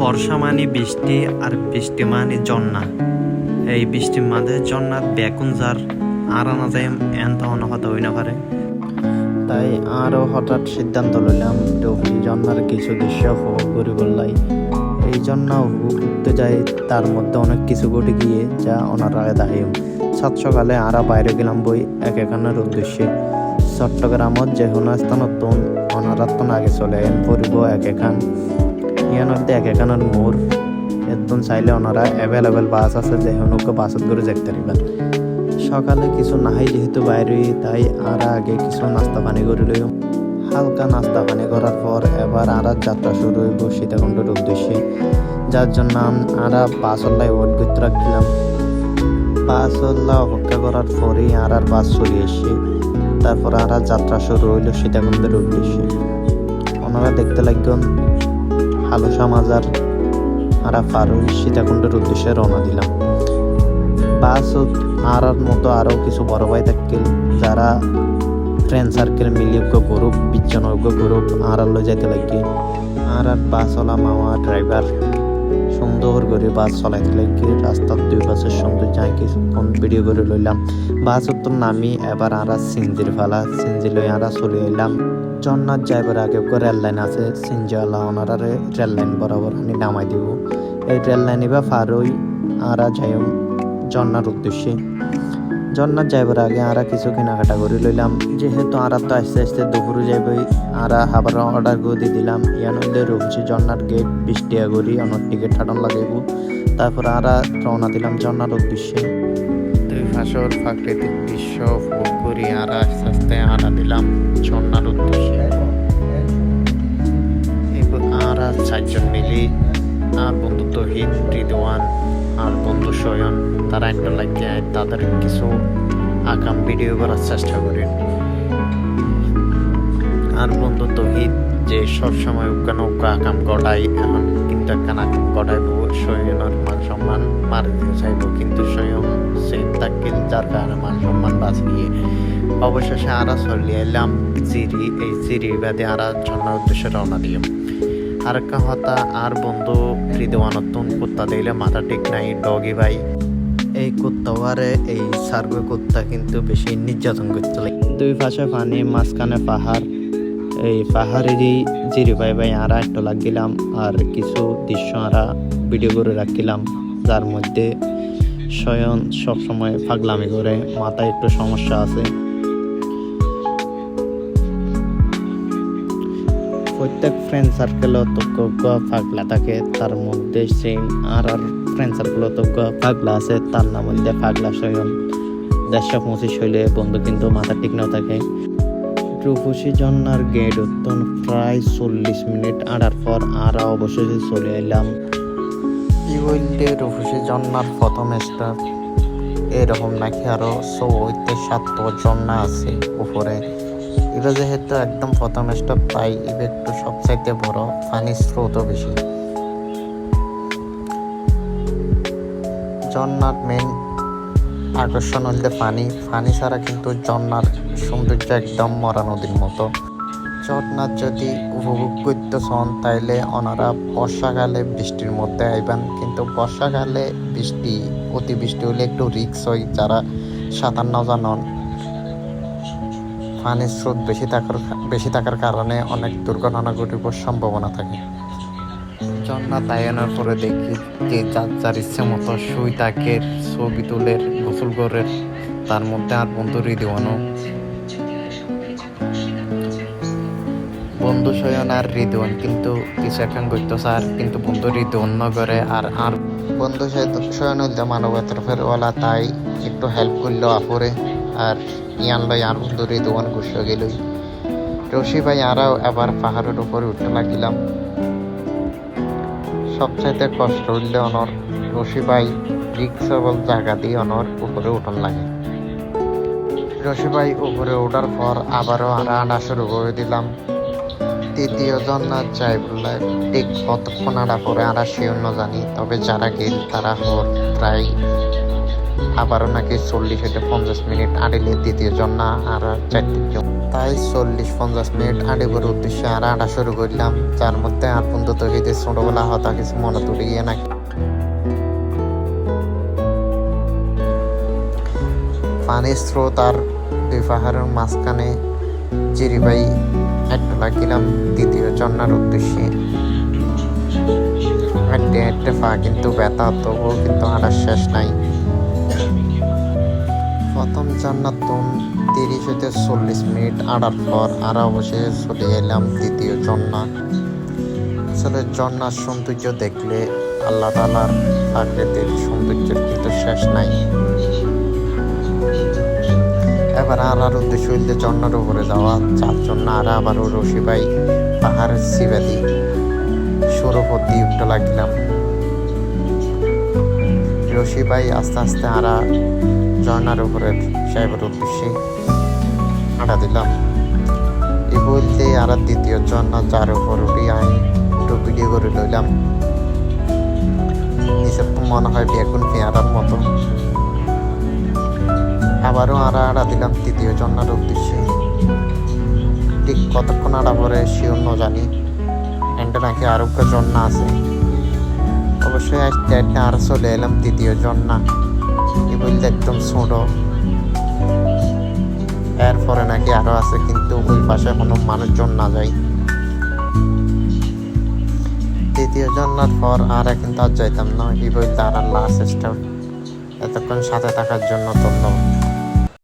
বর্ষা মানে বৃষ্টি আর বৃষ্টি মানে জন্না। এই বৃষ্টির মাঝে জন্নাত বেকুন যার আর আনা যায় এন তখন হয়তো হই না পারে। তাই আরও হঠাৎ সিদ্ধান্ত লইলাম ডুবি জন্নার কিছু দৃশ্য উপভোগ করি বললাই। এই জন্য করতে যাই, তার মধ্যে অনেক কিছু ঘটে গিয়ে যা ওনারা দাঁড়িয়ে সাত সকালে আরা বাইরে গেলাম বই এক একানের উদ্দেশ্যে। চট্টগ্রামত যে স্থানত ওনারা তো আগে চলে পড়িব এক এখান ইয়ান মধ্যে এক এখানের মোড় একদম চাইলে ওনারা অ্যাভেলেবেল বাস আছে যে কোনো বাসত করে যেতে পারিবেন সকালে কিছু নাহাই যেহেতু বাইরে তাই আর আগে কিছু নাস্তা পানি করে লই হালকা নাস্তা পানি করার পর এবার আর যাত্রা শুরু হইব সীতাকুণ্ডের উদ্দেশ্যে। যার জন্য আরা বাসল্লায় ওয়েট করতে রাখছিলাম বাসল্লা অপেক্ষা করার পরেই আর আর বাস চলে এসে তারপর আর আর যাত্রা শুরু হইল সীতাকুণ্ডের উদ্দেশ্যে। ওনারা দেখতে লাগবেন হালসা মাজার আরা ফারুক সীতাকুণ্ডের উদ্দেশ্যে রওনা দিলাম। বাস আর মতো আরও কিছু বড় ভাই থাকছিল যারা ফ্রেন্ড সার্কেল মিলিয়ে গ্রুপ বিচ্ছনজ্ঞ গ্রুপ আর আর যাইতে লাগি। আর আর বাস ওলা মামা ড্রাইভার সুন্দর করে বাস চলাইতে লাগি। রাস্তার দুই পাশে সুন্দর যাই কিছুক্ষণ ভিডিও করে লইলাম। বাস উত্তর নামি, এবার আরা সিঞ্জির ফালা সিঞ্জি লই আরা চলে এলাম। জন্নাথ যাইবার আগে রেল লাইন আছে সিঞ্জিওয়ালা ওনারা রেল লাইন বরাবর আমি নামাই দিব। এই রেল লাইন এবার ফারই আরা যাইম জন্নার উদ্দেশ্যে। জন্নার যাইবার আগে আরা কিছু কেনাকাটা করে লইলাম। যেহেতু আরা তো আস্তে আস্তে দুপুরে যাইবই, আরা খাবার অর্ডার করে দিয়ে দিলাম। ইয়ার মধ্যে রুমছি জন্নার গেট বিশ করি আমার টিকিট ঠাটন লাগাইব। তারপর আরা রওনা দিলাম জন্নার উদ্দেশ্যে। পাশর প্রাকৃতিক দৃশ্য উপভোগ করি, আরা আস্তে আস্তে আরা দিলাম জন্নার উদ্দেশ্যে। এরপর আরা চারজন মিলি, আর বন্ধু তহিদ রিদওয়ান আর বন্ধু সয়ন তারা একটা লাগে তাদের কিছু আকাম ভিডিও করার চেষ্টা করি। আর বন্ধু তহিদ যে সবসময় উকান উকা আকাম গড়াই, এখন কিন্তু একখান আকাম গড়াইব সয়নের মান সম্মান মার দিয়ে চাইব, কিন্তু স্বয়ং সেম তাকিল যার কারণে মান সম্মান বাঁচিয়ে অবশেষে আরা চলিয়ে এলাম জিরি, এই জিরি বাদে আরা জন্নার উদ্দেশ্যে রওনা দিলাম। আর একটা হতা, আর বন্ধু হৃদওয়ানতন কুত্তা দিলে মাথা ঠিক নাই, ডগি ভাই। এই কুত্তাওয়ারে এই সার্গো কুত্তা কিন্তু বেশি নির্যাতন করতে লাগে। দুই পাশে পানি, মাঝখানে পাহাড় এই পাহাড়েরই জিরি ভাই ভাই আরা একটু লাগিলাম আর কিছু দৃশ্য আরা ভিডিও করে রাখিলাম, যার মধ্যে স্বয়ং সবসময় পাগলামি করে, মাথায় একটু সমস্যা আছে। প্রত্যেক ফ্রেন্ড সার্কেলও তজ্ঞ পাগলা থাকে, তার মধ্যে সেই আর আর ফ্রেন্ড সার্কেলও তজ্ঞ পাগলা আছে, তার নাম মধ্যে পাগলা স্বয়ং। দেড়শো পঁচিশ হইলে বন্ধু কিন্তু মাথা ঠিক না থাকে। রূপসী জন্নার গেট উত্তন প্রায় চল্লিশ মিনিট আড়ার পর আর অবশেষে চলে এলাম। ই হইলে রূপসী জন্নার প্রথম স্টার এরকম নাকি আরও চৌতে সাত জন্না আছে উপরে। এটা যেহেতু একদম প্রথম স্টপ তাই এটা একটু সবচাইতে বড় পানির স্রোতও বেশি। ঝর্ণার মেন আকর্ষণ হইলে পানি। পানি ছাড়া কিন্তু ঝর্ণার সৌন্দর্য একদম মরা নদীর মতো। ঝর্ণার যদি উপভোগ করতে চান, তাইলে ওনারা বর্ষাকালে বৃষ্টির মধ্যে আইবেন। কিন্তু বর্ষাকালে বৃষ্টি, অতিবৃষ্টি হলে একটু রিক্স হয়, যারা সাঁতার না জানন। পানির স্রোত বেশি থাকার বেশি থাকার কারণে অনেক দুর্ঘটনা ঘটিবার সম্ভাবনা থাকে। ঝর্ণা তাইয়ানোর পরে দেখি যে যার যার ইচ্ছে মতো সুই তাকের ছবি তুলের গোসল করে, তার মধ্যে আর বন্ধু রিদিওয়ানো বন্ধু সয়ন আর রিদওয়ান কিন্তু কিছু এখন করতেছে স্যার, কিন্তু বন্ধু রিদওয়ান ন করে আর আর বন্ধু সয়ন হইলে মানবতার ফেরওয়ালা, তাই একটু হেল্প করল আপুরে আর ইয়ান লই আর বন্ধু রিদওয়ান গুসো গেলই রশি ভাই আরও আবার পাহাড়ের উপরে উঠতে লাগিলাম। সবচাইতে কষ্ট হইলে অনর। রশি ভাই রিক্সেবল জায়গা দিয়ে অনর উপরে উঠন লাগে। রশি ভাই উপরে ওঠার পর আবারও আড়া আনা শুরু করে দিলাম। তৃতীয় জন না বললে ঠিক কতক্ষণ আড়া পরে আড়া সে অন্য জানি। তবে যারা গেল তারা হর প্রায় আবারও নাকি চল্লিশ হইতে পঞ্চাশ মিনিট আড়িলে দ্বিতীয় জন না, আর চারটি তাই চল্লিশ, পঞ্চাশ মিনিট আড়িবার উদ্দেশ্যে আর আড়া শুরু করলাম। যার মধ্যে আর পর্যন্ত তো হইতে ছোটবেলা হতা কিছু মনে তুলে গিয়ে নাকি পানির স্রোত আর দুই পাহাড়ের মাঝখানে জিরিবাই একটু লাগিলাম দ্বিতীয় ঝর্ণার উদ্দেশ্যে। হাঁটতে হাঁটতে পা, কিন্তু ব্যথা, তবুও কিন্তু হাঁটার শেষ নাই। প্রথম জান্নাত তিরিশ হইতে চল্লিশ মিনিট আড়ার পর আর অবশেষে চলে এলাম দ্বিতীয় ঝর্ণা আসলে ঝর্ণার সৌন্দর্য দেখলে আল্লাহ তালার প্রাকৃতিক সৌন্দর্যের কিন্তু শেষ নাই। এবার আর আর উদ্দেশ্য হইলে ঝর্ণার উপরে যাওয়া। চার জন্য আর আবারও রশিবাই পাহাড়ের সৌরপথ দিয়ে উঠতে লাগলাম। রশিবাই আস্তে আস্তে আরা ঝর্ণার উপরে সাহেবের উদ্দেশ্যে হাঁটা দিলাম। এই বলতে আর দ্বিতীয় ঝর্ণা যার উপর উঠি আমি একটু ভিডিও করে লইলাম। নিচের তো মনে হয় বেগুন পেয়ারার মতো। আবারও আড়া আড়া দিলাম তৃতীয় ঝর্ণার উদ্দেশ্যে। ঠিক কতক্ষণ আড়া পরে শিওর ন জানি। এন্ডে নাকি আরোগ্য ঝর্ণা আছে। অবশ্যই আজকে একটা আর চলে এলাম তৃতীয় ঝর্ণা এই বলতে একদম ছোট। এরপরে নাকি আরও আছে, কিন্তু ওই পাশে কোনো মানুষজন না যায়। তৃতীয় ঝর্ণার পর আর কিন্তু আর যাইতাম না। এই বলতে আর লাস্ট এতক্ষণ সাথে থাকার জন্য ধন্যবাদ।